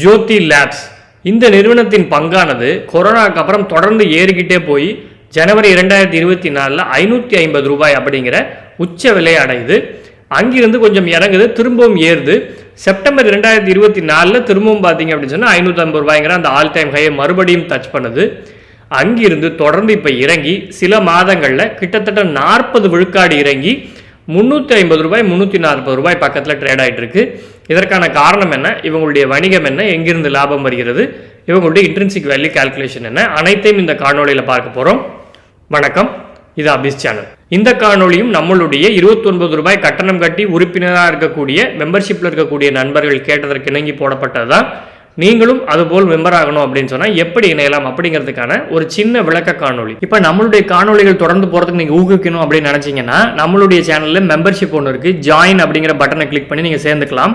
ஜோதி labs. இந்த நிறுவனத்தின் பங்கானது கொரோனாக்கு அப்புறம் தொடர்ந்து ஏறிக்கிட்டே போய் ஜனவரி இரண்டாயிரத்தி இருபத்தி நாலில் ஐநூற்றி ஐம்பது ரூபாய் அப்படிங்கிற உச்ச விலை அடையுது. அங்கிருந்து கொஞ்சம் இறங்குது திரும்பவும் ஏறுது. செப்டம்பர் ரெண்டாயிரத்தி இருபத்தி நாலில் திரும்பவும் பார்த்தீங்க அப்படின்னு சொன்னால் ஐநூற்றி ஐம்பது ரூபாய்ங்கிற அந்த ஆல் டைம் ஹையை மறுபடியும் டச் பண்ணுது. அங்கிருந்து தொடர்ந்து இப்போ இறங்கி சில மாதங்களில் கிட்டத்தட்ட நாற்பது விழுக்காடு இறங்கி முந்நூற்றி ஐம்பது ரூபாய் முந்நூற்றி நாற்பது ரூபாய் பக்கத்தில் ட்ரேட் ஆகிட்டு இருக்குது இதற்கான காரணம் என்ன? இவங்களுடைய வணிகம் என்ன? எங்கிருந்து லாபம் வருகிறது? இவங்களுடைய இன்ட்ரென்சிக் வேல்யூ கால்குலேஷன் என்ன? அனைத்தையும் இந்த காணொளியில் பார்க்க போகிறோம் வணக்கம். இது அபிஸ் சேனல் இந்த காணொலியும் நம்மளுடைய 29 ரூபாய் கட்டணம் கட்டி உறுப்பினராக இருக்கக்கூடிய மெம்பர்ஷிப்பில் இருக்கக்கூடிய நண்பர்கள் கேட்டதற்கு இணங்கி போடப்பட்டது தான் நீங்களும் அதுபோல் மெம்பர் ஆகணும் அப்படின்னு சொன்னால் எப்படி இணையலாம் அப்படிங்கிறதுக்கான ஒரு சின்ன விளக்க காணொளி. இப்போ நம்மளுடைய காணொளிகள் தொடர்ந்து போகிறதுக்கு நீங்கள் ஊக்குவிக்கணும் அப்படின்னு நினச்சிங்கன்னா நம்மளுடைய சேனலில் மெம்பர்ஷிப் ஒன்று இருக்குது ஜாயின் அப்படிங்கிற பட்டனை கிளிக் பண்ணி நீங்கள் சேர்ந்துக்கலாம்.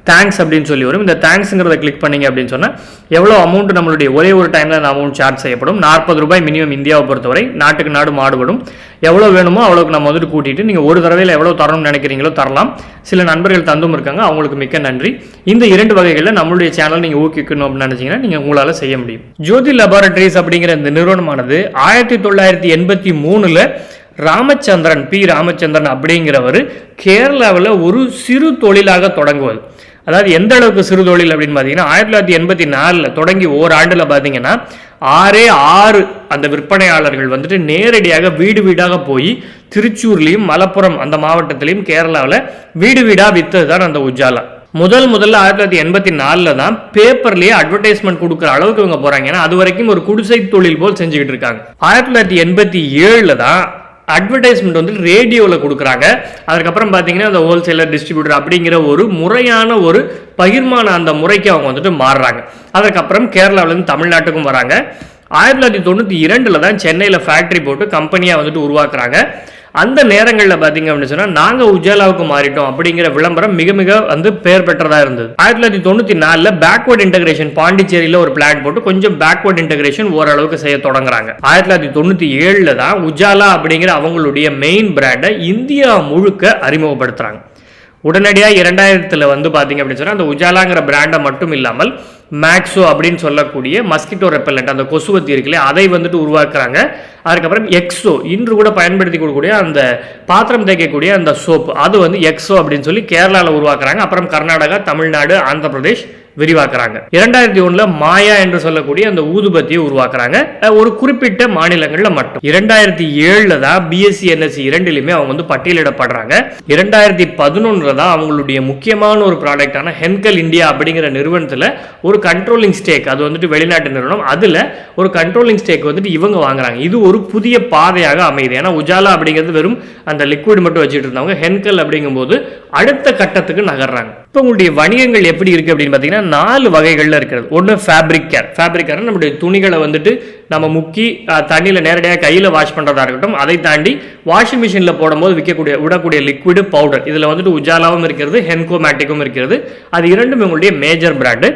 தேங்க்ஸ் அப்படின்னு சொல்லி வரும். இந்த தேங்க்ஸுங்கிறத கிளிக் பண்ணிங்க அப்படின்னு சொன்னால் எவ்வளோ அமௌண்ட் நம்மளுடைய ஒரே ஒரு டைமில் அந்த அமௌண்ட் சார்ஜ் செய்யப்படும்? நாற்பது ரூபாய் மினிமம் இந்தியாவை பொறுத்தவரை நாட்டுக்கு நாடு மாடுபடும் எவ்வளோ வேணுமோ அவ்வளோக்கு நம்ம வந்துட்டு கூட்டிட்டு நீங்கள் ஒரு தடவையில் எவ்வளோ தரணும்னு நினைக்கிறீங்களோ தரலாம். சில நண்பர்கள் தந்தும் இருக்காங்க அவங்களுக்கு மிக்க நன்றி. இந்த இரண்டு வகைகளில் நம்மளுடைய சேனல் நீங்கள் ஊக்கிக்கணும் அப்படின்னு நினச்சிங்கன்னா நீங்கள் உங்களால் செய்ய முடியும். ஜோதி லெபார்டரிஸ் அப்படிங்கிற இந்த நிறுவனமானது ஆயிரத்தி தொள்ளாயிரத்தி எண்பத்தி மூணில் ராமச்சந்திரன் பி. ராமச்சந்திரன் அப்படிங்கிறவர் கேரளாவில் ஒரு சிறு தொழிலாக தொடங்குவது. அதாவது எந்த அளவுக்கு சிறு தொழில் அப்படின்னு பார்த்தீங்கன்னா ஆயிரத்தி தொள்ளாயிரத்தி எண்பத்தி நாலில் தொடங்கி ஓராண்டில் பார்த்தீங்கன்னா ஆறே ஆறு அந்த விற்பனையாளர்கள் வந்துட்டு நேரடியாக வீடு வீடாக போய் திருச்சூர்லேயும் மலப்புரம் அந்த மாவட்டத்திலையும் கேரளாவில் வீடு வீடாக விற்றது தான் அந்த உஜாலா முதல் முதல்ல ஆயிரத்தி தொள்ளாயிரத்தி எண்பத்தி நாலில் தான் பேப்பர்லேயே அட்வர்டைஸ்மெண்ட் கொடுக்குற அளவுக்கு இவங்க போகிறாங்க ஏன்னா அது வரைக்கும் ஒரு குடிசை தொழில் போல் செஞ்சுக்கிட்டு இருக்காங்க. ஆயிரத்தி தொள்ளாயிரத்தி எண்பத்தி ஏழில் தான் அட்வர்டைஸ்மெண்ட் வந்து ரேடியோவில் கொடுக்குறாங்க. அதுக்கப்புறம் பார்த்தீங்கன்னா அந்த ஹோல்சேலர் டிஸ்ட்ரிபியூட்டர் அப்படிங்கிற ஒரு முறையான ஒரு பகிர்மான அந்த முறைக்கு அவங்க வந்துட்டு மாறுறாங்க. அதுக்கப்புறம் கேரளாவிலேருந்து தமிழ்நாட்டுக்கும் வராங்க. ஆயிரத்தி தொள்ளாயிரத்தி தொண்ணூற்றி இரண்டில் தான் சென்னையில் ஃபேக்ட்ரி போட்டு கம்பெனியாக வந்துட்டு உருவாக்குறாங்க. அந்த நேரங்களில் பார்த்தீங்க அப்படின்னு சொன்னால் நாங்கள் உஜாலாவுக்கு மாறிட்டோம் அப்படிங்கிற விளம்பரம் மிக மிக வந்து பெயர் பெற்றதாக இருந்தது. ஆயிரத்தி தொள்ளாயிரத்தி தொண்ணூற்றி நாலில் பேக்வர்ட் இன்டகிரேஷன் பாண்டிச்சேரியில் ஒரு பிளான் போட்டு கொஞ்சம் பேக்வர்ட் இன்டகிரேஷன் ஓரளவுக்கு செய்ய தொடங்குறாங்க. ஆயிரத்தி தொள்ளாயிரத்தி தொண்ணூற்றி ஏழில் தான் உஜாலா அப்படிங்கிற அவங்களுடைய மெயின் பிராண்டை இந்தியா முழுக்க அறிமுகப்படுத்துகிறாங்க உடனடியாக இரண்டாயிரத்தில் வந்து பார்த்தீங்க அப்படின்னு சொன்னால் அந்த உஜாலாங்கிற பிராண்டை மட்டும் இல்லாமல் மேக்ஸோ அப்படின்னு சொல்லக்கூடிய மஸ்கிட்டோ ரெப்பல்லண்ட் அந்த கொசுவத்தி இருக்குல்லையா அதை வந்துட்டு உருவாக்குறாங்க. அதுக்கப்புறம் எக்ஸோ இன்று கூட பயன்படுத்தி கொடுக்கக்கூடிய அந்த பாத்திரம் தேய்க்கக்கூடிய அந்த சோப்பு அது வந்து எக்ஸோ அப்படின்னு சொல்லி கேரளாவில் உருவாக்குறாங்க. அப்புறம் கர்நாடகா தமிழ்நாடு ஆந்திர பிரதேஷ் விரிவாக்குறாங்க. இரண்டாயிரத்தி ஒண்ணுல மாயா என்று சொல்லக்கூடிய அந்த ஊதுபத்தியை உருவாக்குறாங்க. ஒரு குறிப்பிட்ட மாநிலங்கள்ல மட்டும். இரண்டாயிரத்தி ஏழுல தான் பிஎஸ்சி என்எஸ்சி இரண்டிலுமே அவங்க வந்து பட்டியலிடப்படுறாங்க. இரண்டாயிரத்தி பதினொன்றுல தான் அவங்களுடைய முக்கியமான ஒரு ப்ராடக்டான ஹென்கல் இந்தியா அப்படிங்கிற நிறுவனத்தில் ஒரு கண்ட்ரோலிங் ஸ்டேக் அது வந்துட்டு வெளிநாட்டு நிறுவனம். அதில் ஒரு கண்ட்ரோலிங் ஸ்டேக் வந்துட்டு இவங்க வாங்குறாங்க. இது ஒரு புதிய பாதையாக அமையுது. ஏன்னா உஜாலா அப்படிங்கிறது வெறும் அந்த லிக்விட் மட்டும் வச்சுட்டு இருந்தவங்க. ஹென்கல் அப்படிங்கும்போது அடுத்த கட்டத்துக்கு நகர்றாங்க. இப்போ உங்களுடைய வணிகங்கள் எப்படி இருக்குது அப்படின்னு பார்த்தீங்கன்னா நாலு வகைகளில் இருக்கிறது. ஒன்று ஃபேப்ரிக் கேர் ஃபேப்ரிக் கேர் நம்முடைய துணிகளை வந்துட்டு நம்ம முக்கி தண்ணியில் நேரடியாக கையில் வாஷ் பண்ணுறதா இருக்கட்டும் அதை தாண்டி வாஷிங் மிஷினில் போடும்போது விற்கக்கூடிய விடக்கூடிய லிக்விடு பவுடர் இதில் வந்துட்டு உஜாலாவும் இருக்கிறது ஹென்கோமேட்டிக்கும் இருக்கிறது. அது இரண்டும் உங்களுடைய மேஜர் பிராண்டு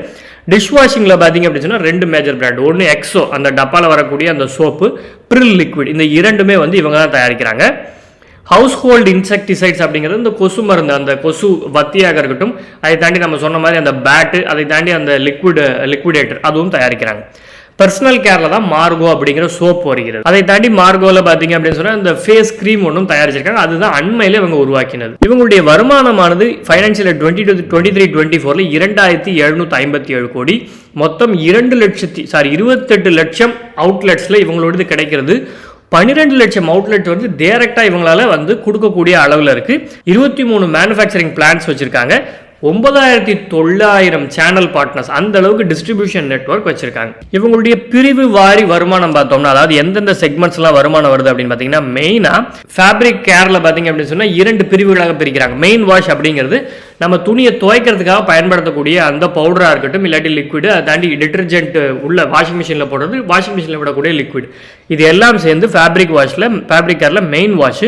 டிஷ் வாஷிங்கில் பார்த்தீங்க அப்படின்னு சொன்னால் ரெண்டு மேஜர் பிராண்ட் ஒன்று எக்ஸோ அந்த டப்பாவில் வரக்கூடிய அந்த சோப்பு ப்ரில் லிக்விட் இந்த இரண்டுமே வந்து இவங்க தான் தயாரிக்கிறாங்க. ஹவுஸ் ஹோல்டு இன்செக்டிசைட்ஸ் அப்படிங்கிறது இந்த கொசு மருந்து அந்த கொசு வத்தியாக இருக்கட்டும் அதை தாண்டி நம்ம சொன்ன மாதிரி அந்த பேட்டு அதை தாண்டி அந்த லிக்விட் லிக்விடேட்டர் அதுவும் தயாரிக்கிறாங்க. பர்சனல் கேரில் தான் மார்கோ அப்படிங்கிற சோப் வருகிறது. அதை தாண்டி மார்கோவில் பார்த்தீங்க அப்படின்னு சொன்னால் இந்த ஃபேஸ் க்ரீம் ஒன்றும் தயாரிச்சிருக்காங்க. அதுதான் அண்மையில் இவங்க உருவாக்கினது. இவங்களுடைய வருமானமானது financial twenty two twenty three twenty ஃபோரில் இரண்டாயிரத்தி எழுநூற்றி ஐம்பத்தி ஏழு கோடி. மொத்தம் இரண்டு லட்சத்தி சாரி இருபத்தெட்டு லட்சம் அவுட்லெட்ஸில் இவங்களோடது கிடைக்கிறது. பன்னிரெண்டு லட்சம் அவுட்லெட் வந்து டேரெக்டாக இவங்களால வந்து கொடுக்கக்கூடிய அளவில் இருக்குது இருபத்தி மூணு மேனுஃபேக்சரிங் பிளான்ஸ் வச்சுருக்காங்க. ஒன்பதாயிரத்தி தொள்ளாயிரம் சேனல் பார்ட்னர்ஸ் அந்த அளவுக்கு டிஸ்ட்ரிபியூஷன் நெட்வொர்க் வச்சிருக்காங்க. இவங்களுடைய பிரிவு வாரி வருமானம் பார்த்தோம்னா அதாவது எந்தெந்த செக்மெண்ட்ஸ்லாம் வருமானம் வருது அப்படின்னு பார்த்தீங்கன்னா மெயினாக ஃபேப்ரிக் கேரில் பார்த்தீங்க அப்படின்னு சொன்னால் இரண்டு பிரிவுகளாக பிரிக்கிறாங்க. மெயின் வாஷ் அப்படிங்கிறது நம்ம துணியை துவைக்கிறதுக்காக பயன்படுத்தக்கூடிய அந்த பவுடராக இருக்கட்டும் இல்லாட்டி லிக்விடு அதை தாண்டி டிட்டர்ஜென்ட் உள்ள வாஷிங் மிஷினில் போடுறது வாஷிங் மிஷினில் விடக்கூடிய லிக்விட் இது எல்லாம் சேர்ந்து ஃபேப்ரிக் வாஷில் ஃபேப்ரிக் கேரில் மெயின் வாஷ்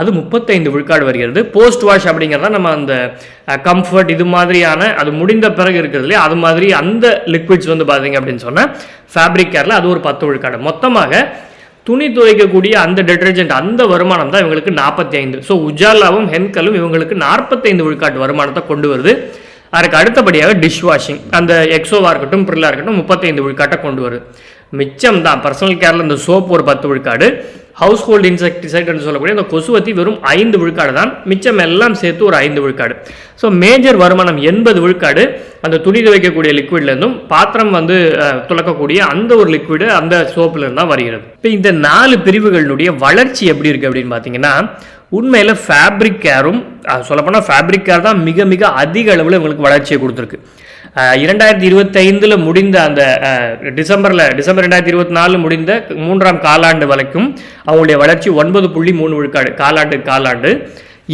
அது முப்பத்தைந்து விழுக்காடு வருகிறது. போஸ்ட் வாஷ் அப்படிங்கிறத நம்ம அந்த கம்ஃபர்ட் இது மாதிரியான அது முடிந்த பிறகு இருக்கிறது இல்லையா? அது மாதிரி அந்த லிக்விட்ஸ் வந்து பார்த்தீங்க அப்படின்னு சொன்னால் ஃபேப்ரிக் கேரில் அது ஒரு பத்து விழுக்காடு. மொத்தமாக துணி துவைக்கக்கூடிய அந்த டிட்டர்ஜென்ட் அந்த வருமானம் தான் இவங்களுக்கு நாற்பத்தி ஐந்து ஸோ உஜாலாவும் ஹென்கலும் இவங்களுக்கு நாற்பத்தைந்து விழுக்காட்டு வருமானத்தை கொண்டு வருது. அதுக்கு அடுத்தபடியாக டிஷ் வாஷிங் அந்த எக்ஸோவாக இருக்கட்டும் ப்ரில்லாக இருக்கட்டும் முப்பத்தைந்து விழுக்காட்டை கொண்டு வருது. மிச்சம் தான் பர்சனல் கேரில் இந்த சோப் ஒரு பத்து விழுக்காடு. ஹவுஸ் ஹோல்டு இன்செக்டிசைட் என்று சொல்லக்கூடிய அந்த கொசுவத்தி வெறும் ஐந்து விழுக்காடு தான். மிச்சம் எல்லாம் சேர்த்து ஒரு ஐந்து விழுக்காடு. ஸோ மேஜர் வருமானம் எண்பது விழுக்காடு. அந்த துணி துவைக்கக்கூடிய லிக்விட்லேருந்தும் பாத்திரம் வந்து துளக்கக்கூடிய துலக்கக்கூடிய அந்த ஒரு லிக்விடு அந்த சோப்புலேருந்து தான் வருகிறது. இப்போ இந்த நாலு பிரிவுகளினுடைய வளர்ச்சி எப்படி இருக்குது அப்படின்னு பார்த்தீங்கன்னா உண்மையில் ஃபேப்ரிக் கேரும் சொல்லப்போனால் ஃபேப்ரிக் கேர் தான் மிக மிக அதிக அளவில் இவங்களுக்கு வளர்ச்சியை கொடுத்துருக்கு. இரண்டாயிரத்தி இருபத்தைந்தில் முடிந்த அந்த டிசம்பரில் டிசம்பர் ரெண்டாயிரத்தி இருபத்தி நாலு முடிந்த மூன்றாம் காலாண்டு வரைக்கும் அவங்களுடைய வளர்ச்சி ஒன்பது புள்ளி மூணு விழுக்காடு காலாண்டு காலாண்டு.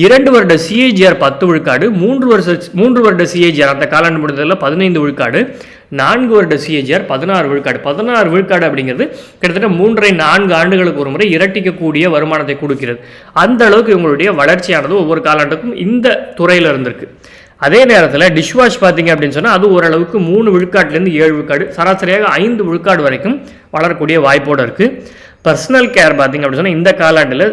இரண்டு வருட சிஏஜிஆர் பத்து விழுக்காடு மூன்று வருஷ மூன்று வருட சிஏஜிஆர் அந்த காலாண்டு முடிந்ததில் பதினைந்து விழுக்காடு நான்கு வருட சிஏஜிஆர் பதினாறு விழுக்காடு. பதினாறு விழுக்காடு அப்படிங்கிறது கிட்டத்தட்ட மூன்றரை நான்கு ஆண்டுகளுக்கு ஒரு முறை இரட்டிக்கக்கூடிய வருமானத்தை கொடுக்கிறது. அந்த அளவுக்கு இவங்களுடைய வளர்ச்சியானது ஒவ்வொரு காலாண்டுக்கும் இந்த துறையில் இருந்திருக்கு. அதே நேரத்தில் டிஷ் வாஷ் பார்த்தீங்க அப்படின்னு சொன்னால் அது ஓரளவுக்கு மூணு விழுக்காட்டிலேருந்து ஏழு விழுக்காடு சராசரியாக ஐந்து விழுக்காடு வரைக்கும் வளரக்கூடிய வாய்ப்போடு இருக்குது பர்சனல் கேர் பார்த்தீங்க அப்படின்னு சொன்னால் இந்த காலாண்டில்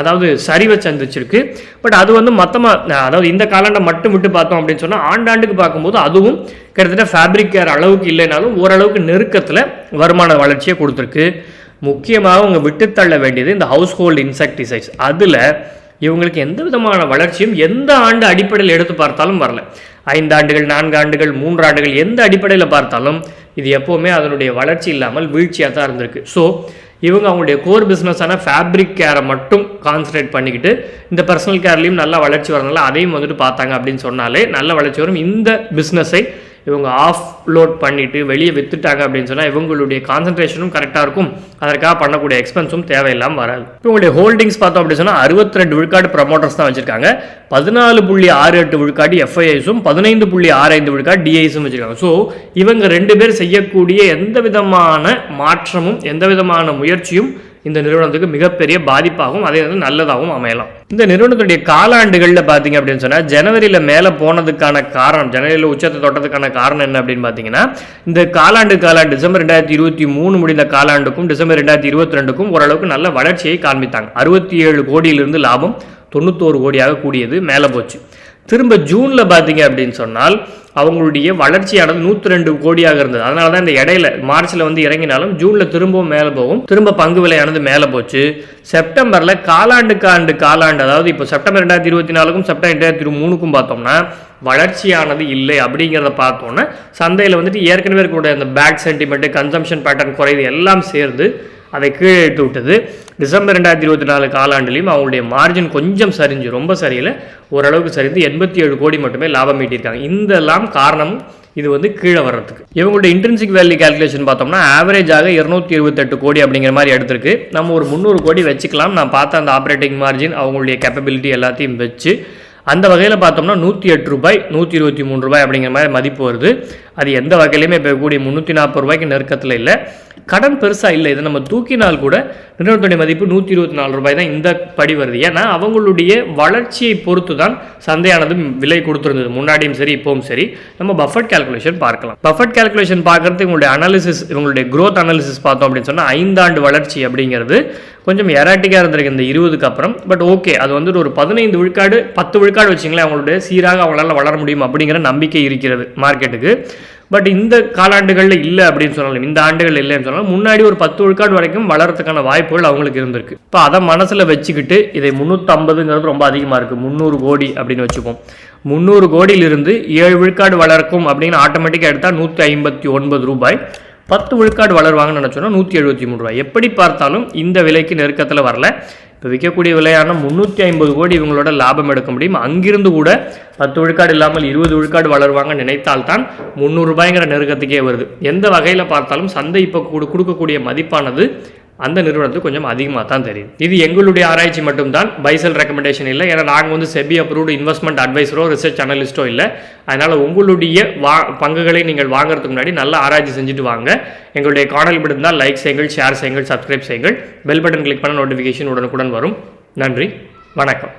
அதாவது சரிவை சந்திச்சிருக்கு. பட் அது வந்து மொத்தமாக அதாவது இந்த காலாண்டை மட்டும் விட்டு பார்த்தோம் அப்படின்னு சொன்னால் ஆண்டாண்டுக்கு பார்க்கும்போது அதுவும் கிட்டத்தட்ட ஃபேப்ரிக் கேர் அளவுக்கு இல்லைனாலும் ஓரளவுக்கு நெருக்கத்தில் வருமான வளர்ச்சியை கொடுத்துருக்கு. முக்கியமாக அவங்க விட்டுத்தள்ள வேண்டியது இந்த ஹவுஸ் ஹோல்டு இன்செக்டிசைட்ஸ் அதில் இவங்களுக்கு எந்த விதமான வளர்ச்சியும் எந்த ஆண்டு அடிப்படையில் எடுத்து பார்த்தாலும் வரல. ஐந்து ஆண்டுகள் நான்கு ஆண்டுகள் மூன்று ஆண்டுகள் எந்த அடிப்படையில் பார்த்தாலும் இது எப்போவுமே அதனுடைய வளர்ச்சி இல்லாமல் வீழ்ச்சியாக தான் இருந்திருக்கு. ஸோ இவங்க அவங்களுடைய கோர் பிஸ்னஸான ஃபேப்ரிக் கேரை மட்டும் கான்சன்ட்ரேட் பண்ணிக்கிட்டு இந்த பர்சனல் கேர்லேயும் நல்லா வளர்ச்சி வரனால அதையும் வந்துட்டு பார்த்தாங்க அப்படின்னு சொன்னாலே நல்ல வளர்ச்சி வரும். இந்த பிஸ்னஸை இவங்க ஆஃப் லோட் பண்ணிட்டு வெளியே வித்துட்டாங்க அப்படின்னு சொன்னால் இவங்களுடைய கான்சன்ட்ரேஷனும் கரெக்டாக இருக்கும். அதற்காக பண்ணக்கூடிய எக்ஸ்பென்ஸும் தேவையில்லாமல் வராது. இவங்களுடைய ஹோல்டிங்ஸ் பார்த்தோம் அப்படின்னு சொன்னால் அறுபத்தி ரெண்டு விழுக்காடு ப்ரமோட்டர்ஸ் தான் வச்சிருக்காங்க. பதினாலு புள்ளி ஆறு எட்டு விழுக்காடு எஃப்ஐஐஸும் பதினைந்து புள்ளி ஆறு ஐந்து விழுக்காடு டிஐஸும் வச்சிருக்காங்க. ஸோ இவங்க ரெண்டு பேர் செய்யக்கூடிய எந்த விதமான மாற்றமும் எந்த விதமான முயற்சியும் இந்த நிறுவனத்துக்கு மிகப்பெரிய பாதிப்பாகவும் அதே வந்து நல்லதாகவும் அமையலாம். இந்த நிறுவனத்துடைய காலாண்டுகளில் பார்த்தீங்க அப்படின்னு சொன்னால் ஜனவரியில் மேலே போனதுக்கான காரணம் ஜனவரியில் உச்சத்தை தொட்டதுக்கான காரணம் என்ன அப்படின்னு பார்த்தீங்கன்னா இந்த காலாண்டு காலாண்டு டிசம்பர் ரெண்டாயிரத்தி இருபத்தி மூணு முடிந்த காலாண்டுக்கும் டிசம்பர் ரெண்டாயிரத்தி இருபத்தி ரெண்டுக்கும் ஓரளவுக்கு நல்ல வளர்ச்சியை காண்பித்தாங்க. அறுபத்தி ஏழு கோடியிலிருந்து லாபம் தொண்ணூத்தோரு கோடியாக கூடியது மேலே போச்சு. திரும்ப ஜூனில் பார்த்தீங்க அப்படின்னு சொன்னால் அவங்களுடைய வளர்ச்சியானது நூற்றி ரெண்டு கோடியாக இருந்தது. அதனால தான் இந்த இடையில மார்ச்சில் வந்து இறங்கினாலும் ஜூனில் திரும்பவும் மேலே போகும். திரும்ப பங்கு விலையானது மேலே போச்சு. செப்டம்பரில் காலாண்டுக்கு ஆண்டு காலாண்டு அதாவது இப்போ செப்டம்பர் ரெண்டாயிரத்தி இருபத்தி நாலுக்கும் செப்டம்பர் ரெண்டாயிரத்தி மூணுக்கும் பார்த்தோம்னா வளர்ச்சியானது இல்லை அப்படிங்கிறத பார்த்தோன்னா சந்தையில் வந்துட்டு ஏற்கனவே இருக்கக்கூடிய அந்த பேட் சென்டிமெண்ட்டு கன்சம்ஷன் பேட்டர்ன் குறையுது எல்லாம் சேர்ந்து அதை கீழே எடுத்து விட்டது. டிசம்பர் ரெண்டாயிரத்தி இருபத்தி நாலு காலாண்டுலையும் அவங்களுடைய மார்ஜின் கொஞ்சம் சரிஞ்சு ரொம்ப சரியில்லை. ஓரளவுக்கு சரிந்து எண்பத்தி ஏழு கோடி மட்டுமே லாபம் ஈட்டியிருக்காங்க. இந்தெல்லாம் காரணம் இது வந்து கீழே வர்றதுக்கு. இவங்களுடைய இன்ட்ரென்சிக் வேல்யூ கால்குலேஷன் பார்த்தோம்னா ஆவரேஜாக இருநூத்தி இருபத்தெட்டு கோடி அப்படிங்கிற மாதிரி எடுத்திருக்கு. நம்ம ஒரு முந்நூறு கோடி வச்சுக்கலாம். நான் பார்த்த அந்த ஆப்ரேட்டிங் மார்ஜின் அவங்களுடைய கேப்பபிலிட்டி எல்லாத்தையும் வச்சு அந்த வகையில் பார்த்தோம்னா நூற்றி எட்டு ரூபாய் நூற்றி இருபத்தி மூணு ரூபாய் அப்படிங்கிற மாதிரி மதிப்பு வருது. அது எந்த வகையிலையுமே இப்போ கூடிய முந்நூற்றி நாற்பது ரூபாய்க்கு நெருக்கத்தில் இல்லை. கடன் பெருசாக இல்லை. இதை நம்ம தூக்கினால் கூட நிறுவனத்துடைய மதிப்பு நூற்றி இருபத்தி நாலு ரூபாய் தான் இந்த படி வருது. ஏன்னா அவங்களுடைய வளர்ச்சியை பொறுத்து தான் சந்தையானது விலை கொடுத்துருந்தது. முன்னாடியும் சரி இப்போவும் சரி. நம்ம பஃபட் கால்குலேஷன் பார்க்கலாம். பஃபட் கால்குலேஷன் பார்க்கறது இவங்களுடைய அனாலிசிஸ் இவங்களுடைய க்ரோத் அனாலிசிஸ் பார்த்தோம் அப்படின்னு சொன்னால் ஐந்தாண்டு வளர்ச்சி அப்படிங்கிறது கொஞ்சம் எராட்டிக்காக இருந்திருக்கு இந்த இருபதுக்கு அப்புறம். பட் ஓகே அது வந்துட்டு ஒரு பதினைந்து விழுக்காடு பத்து விழுக்காடு வச்சிங்களேன் அவங்களுடைய சீராக அவங்களால வளர முடியும் அப்படிங்கிற நம்பிக்கை இருக்கிறது மார்க்கெட்டுக்கு. பட் இந்த காலாண்டுகளில் இல்லை அப்படின்னு சொன்னாலும் இந்த ஆண்டுகள் இல்லைன்னு சொன்னாலும் முன்னாடி ஒரு பத்து விழுக்காடு வரைக்கும் வளர்றதுக்கான வாய்ப்புகள் அவங்களுக்கு இருந்திருக்கு. இப்போ அதை மனசில் வச்சுக்கிட்டு இதை முந்நூற்றம்பதுங்கிறது ரொம்ப அதிகமாக இருக்குது முந்நூறு கோடி அப்படின்னு வச்சுப்போம். முந்நூறு கோடியிலிருந்து ஏழு விழுக்காடு வளர்க்கும் அப்படின்னு ஆட்டோமேட்டிக்காக எடுத்தால் நூற்றி ஐம்பத்தி ஒன்பது ரூபாய். பத்து விழுக்காடு வளருவாங்கன்னு நினச்சோன்னா நூற்றி எழுபத்தி மூணு ரூபாய். எப்படி பார்த்தாலும் இந்த விலைக்கு நெருக்கத்தில் வரல. இப்போ விற்கக்கூடிய விலையான முந்நூற்றி ஐம்பது கோடி இவங்களோட லாபம் எடுக்க முடியும். அங்கிருந்து கூட பத்து விழுக்காடு இல்லாமல் இருபது விழுக்காடு வளருவாங்க நினைத்தால்தான் முந்நூறுபாய்ங்கிற நெருக்கத்துக்கே வருது. எந்த வகையில் பார்த்தாலும் சந்தை இப்போ கொடுக்கக்கூடிய மதிப்பானது அந்த நிறுவனத்துக்கு கொஞ்சம் அதிகமாக தான் தெரியும். இது எங்களுடைய ஆராய்ச்சி மட்டும்தான். பைசல் ரெக்கமெண்டேஷன் இல்லை. ஏன்னா நாங்கள் வந்து செபி அப்ரூவ்டு இன்வெஸ்ட்மெண்ட் அட்வைஸரோ ரிசர்ச் அனலிஸ்ட்டோ இல்லை. அதனால் உங்களுடைய வா பங்குகளை நீங்கள் வாங்குறதுக்கு முன்னாடி நல்லா ஆராய்ச்சி செஞ்சுட்டு வாங்க. எங்களுடைய காணொலி பிடிந்தால் லைக் செய்யுங்கள் ஷேர் செய்யுங்கள் சப்ஸ்கிரைப் செய்யுங்கள். பெல் பட்டன் கிளிக் பண்ண நோட்டிஃபிகேஷன் உடனுக்குடன் வரும். நன்றி. வணக்கம்.